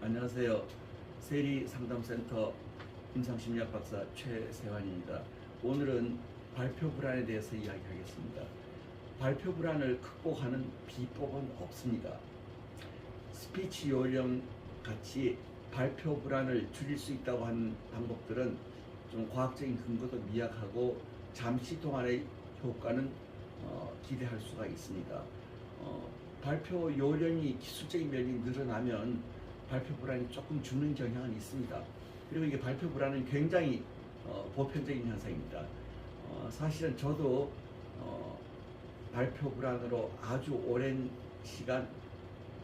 안녕하세요. 세리 상담센터 임상심리학 박사 최세환입니다. 오늘은 발표 불안에 대해서 이야기하겠습니다. 발표 불안을 극복하는 비법은 없습니다. 스피치 요령 같이 발표 불안을 줄일 수 있다고 하는 방법들은 좀 과학적인 근거도 미약하고 잠시 동안의 효과는 어, 기대할 수가 있습니다. 어, 발표 요령이 기술적인 면이 늘어나면 발표 불안이 조금 주는 경향은 있습니다. 그리고 이게 발표 불안은 굉장히 어, 보편적인 현상입니다. 어, 사실은 저도 어, 발표 불안으로 아주 오랜 시간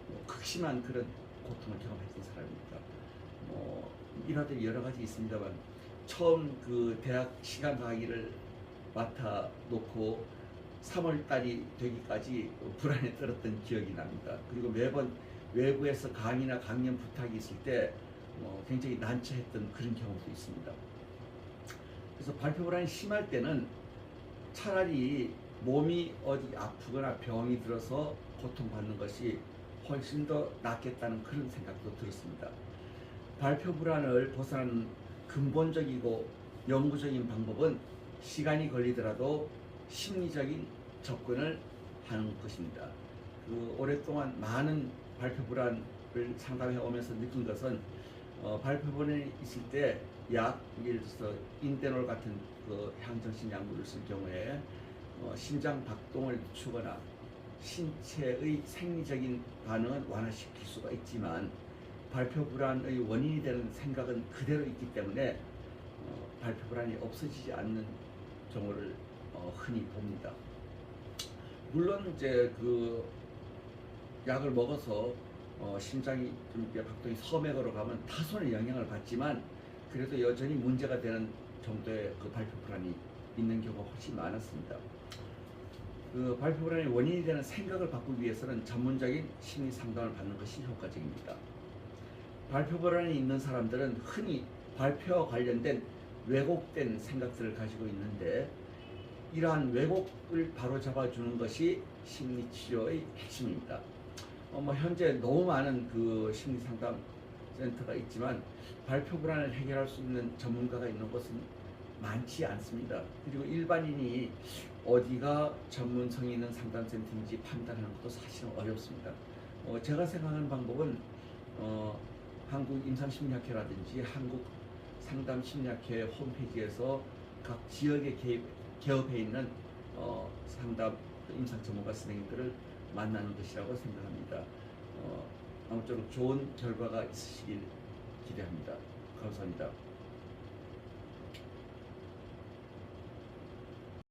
뭐 극심한 그런 고통을 경험했던 사람입니다. 뭐 일화들이 여러 가지 있습니다만 처음 그 대학 시간 강의를 맡아 놓고 3월 달이 되기까지 불안에 떨었던 기억이 납니다. 그리고 매번 외부에서 강의나 강연 부탁이 있을 때 어, 굉장히 난처했던 그런 경우도 있습니다. 그래서 발표 불안이 심할 때는 차라리 몸이 어디 아프거나 병이 들어서 고통받는 것이 훨씬 더 낫겠다는 그런 생각도 들었습니다. 발표 불안을 벗어나는 근본적이고 영구적인 방법은 시간이 걸리더라도 심리적인 접근을 하는 것입니다. 그 오랫동안 많은 발표 불안을 상담해 오면서 느낀 것은 어, 발표 불안이 있을 때 약, 예를 들어서 인데놀 같은 그 향정신 약물을 쓸 경우에 어, 심장 박동을 늦추거나 신체의 생리적인 반응은 완화시킬 수가 있지만 발표 불안의 원인이 되는 생각은 그대로 있기 때문에 어, 발표 불안이 없어지지 않는 경우를 어, 흔히 봅니다. 물론 이제 그 약을 먹어서 어, 심장이 좀 박동이 서맥으로 가면 타선의 영향을 받지만 그래도 여전히 문제가 되는 정도의 그 발표 불안이 있는 경우가 훨씬 많았습니다. 그 발표 불안의 원인이 되는 생각을 바꾸기 위해서는 전문적인 심리 상담을 받는 것이 효과적입니다. 발표 불안이 있는 사람들은 흔히 발표와 관련된 왜곡된 생각들을 가지고 있는데 이러한 왜곡을 바로잡아 주는 것이 심리 치료의 핵심입니다. 어, 뭐 현재 너무 많은 그 심리 상담 센터가 있지만 발표 불안을 해결할 수 있는 전문가가 있는 곳은 많지 않습니다. 그리고 일반인이 어디가 전문성이 있는 상담 센터인지 판단하는 것도 사실은 어렵습니다. 어, 제가 생각하는 방법은 어, 한국 임상심리학회라든지 한국 상담심리학회 홈페이지에서 각 지역에 개입, 개업해 있는 어, 상담 임상 전문가 선생님들을 만나는 것이라고 생각합니다. 어, 아무쪼록 좋은 결과가 있으시길 기대합니다. 감사합니다.